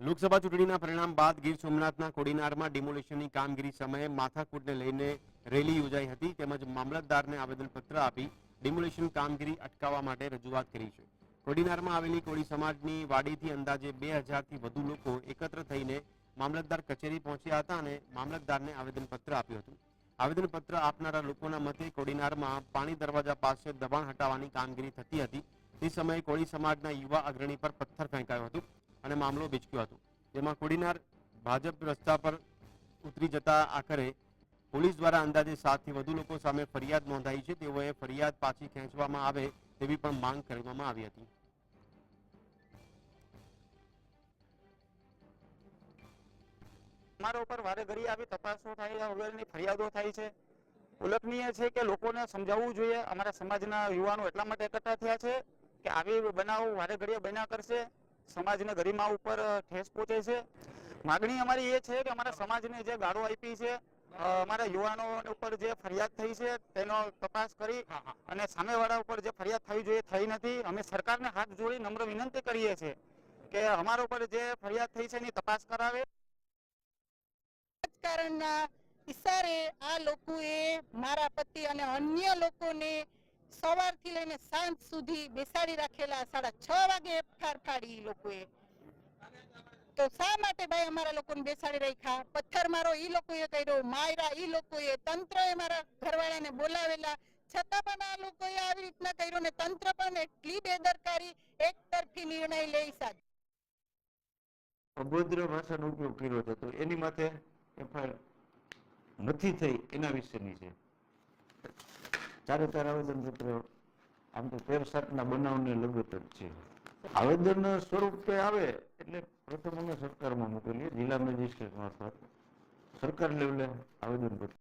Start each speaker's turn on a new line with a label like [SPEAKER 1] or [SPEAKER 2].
[SPEAKER 1] લોકસભા ચૂંટણીના પરિણામ બાદ ગીર સોમનાથના કોડીનારમાં ડિમોલિશનની કામગીરી સમયે માથાકૂટને લઈને રેલી યોજાઈ હતી. તેમજ મામલતદારને આવેદનપત્ર આપી ડિમોલિશન કામગીરી અટકાવવા માટે રજૂઆત કરી છે. કોડીનારમાં આવેલી કોળી સમાજની વાડીથી અંદાજે બે હજારથી વધુ લોકો એકત્ર થઈને મામલતદાર કચેરી પહોંચ્યા હતા અને મામલતદારને આવેદનપત્ર આપ્યું હતું. આવેદનપત્ર આપનારા લોકોના મતે કોડીનારમાં પાણી દરવાજા પાસે દબાણ હટાવવાની કામગીરી થતી હતી. તે સમયે કોળી સમાજના યુવા અગ્રણી પર પથ્થર ફેંકાયો હતો. અને મામલો બીચક્યો હતો. જેમાં કોડીનાર ભાજપ રસ્તા પર ઉતરી જતા આખરે પોલીસ દ્વારા અંદાજે સાતથી વધુ લોકો સામે ફરિયાદ નોંધાઈ છે. તેઓએ ફરિયાદ પાછી ખેંચવામાં આવે તેવી પણ માંગ કરવામાં આવી હતી.
[SPEAKER 2] અમારા ઉપર વારે ઘડી આવી તપાસો થાય વગરની ફરિયાદો થાય છે. ઉલ્લેખનીય છે કે લોકોને સમજાવવું જોઈએ. અમારા સમાજના યુવાનો એટલા માટે એકઠા થયા છે કે આવી બનાવ વારે ઘડીએ બન્યા કરશે. સમાજને ગરિમા ઉપર ઠેસ પહોંચે છે. માગણી અમારી એ છે કે અમારા સમાજને જે ગાળો આપી છે અમારા યુવાનો ઉપર જે ફરિયાદ થઈ છે તેનો તપાસ કરી અને સામેવાળા ઉપર જે ફરિયાદ થવી જોઈએ થઈ નથી. અમે સરકારને હાથ જોડી નમ્ર વિનંતી કરીએ છીએ કે અમારા ઉપર જે ફરિયાદ થઈ છે એની તપાસ કરાવે.
[SPEAKER 3] રાજકારણના ઇશારે આ લોકોએ મારા પતિ અને અન્ય લોકોને સવારથી લઈને સાંજ સુધી બેસાડી રાખેલા સાડા છ વાગે એફઆર ફાડી લોકોએ. તો શા માટે ભાઈ અમારા લોકોને બેસાડી રાખ્યા? પથ્થર મારો એ લોકોએ કર્યો, માયરા એ લોકોએ, તંત્રએ મારા ઘરવાળાને બોલાવેલા. છતાં પણ આ લોકોએ આવી રીતના કર્યું ને તંત્ર પણ એટલી બેદરકારી એક તરફી નિર્ણય લઈ સાથ
[SPEAKER 4] અભદ્ર ભાષાનો ઉપયોગ કર્યો હતો એની માટે એફઆઈઆર નથી થઈ એના વિશેની છે. ચારે ચાર આવેદનપત્ર આમ તો તેર સાતના બનાવને લગત જ છે. આવેદન સ્વરૂપે આવે એટલે પ્રથમ અમે સરકારમાં મોકલીએ જિલ્લા મેજિસ્ટ્રેટ મારફત સરકાર લેવલે આવેદનપત્ર